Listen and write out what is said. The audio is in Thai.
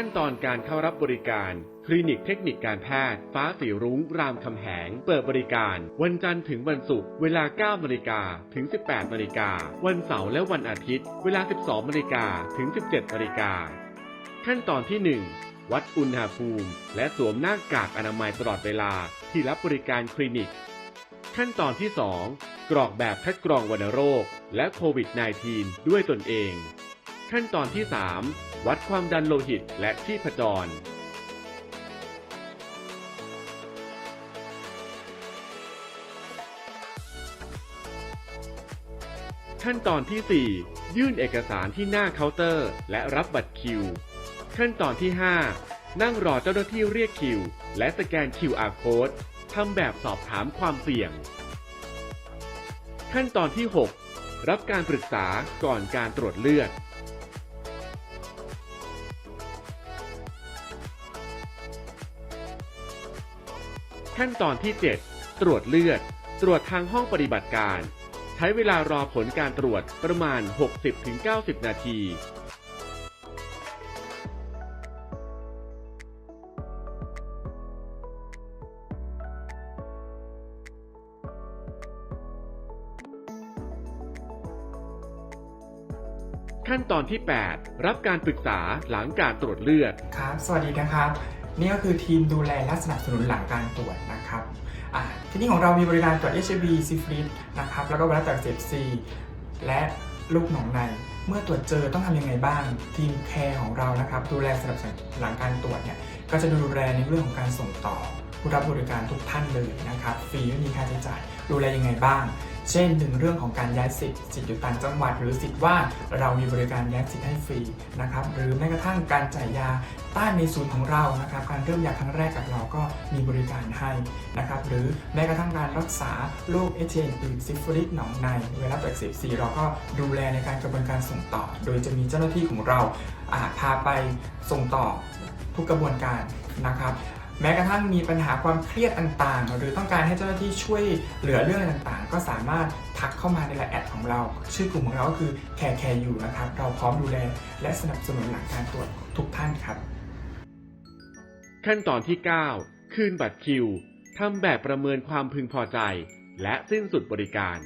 ขั้นตอนการเข้ารับบริการ คลินิกเทคนิคการแพทย์ ฟ้าสีรุ้ง รามคำแหง เปิดบริการ วันจันทร์ถึงวันศุกร์เวลา 9นาฬิกาถึง 18นาฬิกาวันเสาร์และวันอาทิตย์ เวลา 12นาฬิกาถึง 17นาฬิกาขั้นตอนที่ 1 วัดอุณหภูมิ และสวมหน้ากากอนามัยตลอดเวลาที่รับบริการคลินิก ขั้นตอนที่ 2 กรอกแบบคัดกรองวัณโรค และโควิด -19 ด้วยตนเอง ขั้นตอนที่ 3 วัดความดันโลหิตและชีพจร ขั้นตอนที่ 4 ยื่นเอกสารที่หน้าเคาน์เตอร์ และรับบัตรคิว ขั้นตอนที่ 5 นั่งรอเจ้าหน้าที่เรียกคิว และสแกน QR code ทำแบบสอบถามความเสี่ยง ขั้นตอนที่ 6 รับการปรึกษาก่อนการตรวจเลือด ขั้นตอนที่ 7 ตรวจเลือด ตรวจทางห้องปฏิบัติการ ใช้เวลารอผลการตรวจประมาณ 60-90 นาทีขั้นตอนที่ 8 รับการปรึกษาหลังการตรวจเลือด ครับ สวัสดีนะครับ นี่ก็คือทีมดูแลและสนับสนุนหลังการตรวจนะครับที่นี่ของเรามีบริการตรวจ HIV ซิฟิลิสนะครับแล้วก็วัณตับอักเสพซีและลูกหนองใน เมื่อตรวจเจอต้องทำยังไงบ้าง ทีมแคร์ของเรานะครับดูแลสนับสนุนหลังการตรวจเนี่ยก็จะดูแลในเรื่องของการส่งต่อผู้รับบริการทุกท่านเลยนะครับฟรีไม่มีค่าใช้จ่าย ดูแลยังไงบ้าง เช่นหนึ่งเรื่องของการย้ายสิทธิ์สิทธิ์อยู่ต่างจังหวัด หรือสิทธิ์ว่าเรามีบริการย้ายสิทธิ์ให้ฟรีนะครับหรือแม้กระทั่งการจ่ายยาต้านในศูนย์ของเรานะครับการเริ่มยาครั้งแรกกับเราก็มีบริการให้นะครับหรือแม้กระทั่งการรักษาโรคเอชอื่นซิฟิลิสหนองในไวรัสตับอักเสบซีเราก็ดูแลในการกระบวนการส่งต่อ โดยจะมีเจ้าหน้าที่ของเราพาไปส่งต่อทุกกระบวนการนะครับ แม้กระทั่งมีปัญหาความเครียดต่างๆ หรือต้องการให้เจ้าหน้าที่ช่วยเหลือเรื่องต่างๆ ก็สามารถทักเข้ามาในไลน์แอดของเรา ชื่อกลุ่มของเราก็คือแคร์แคร์อยู่นะครับ เราพร้อมดูแล และสนับสนุนหลังการตรวจทุกท่านครับ ขั้นตอนที่ 9 คืนบัตรคิวทำแบบประเมินความพึงพอใจ และสิ้นสุดบริการ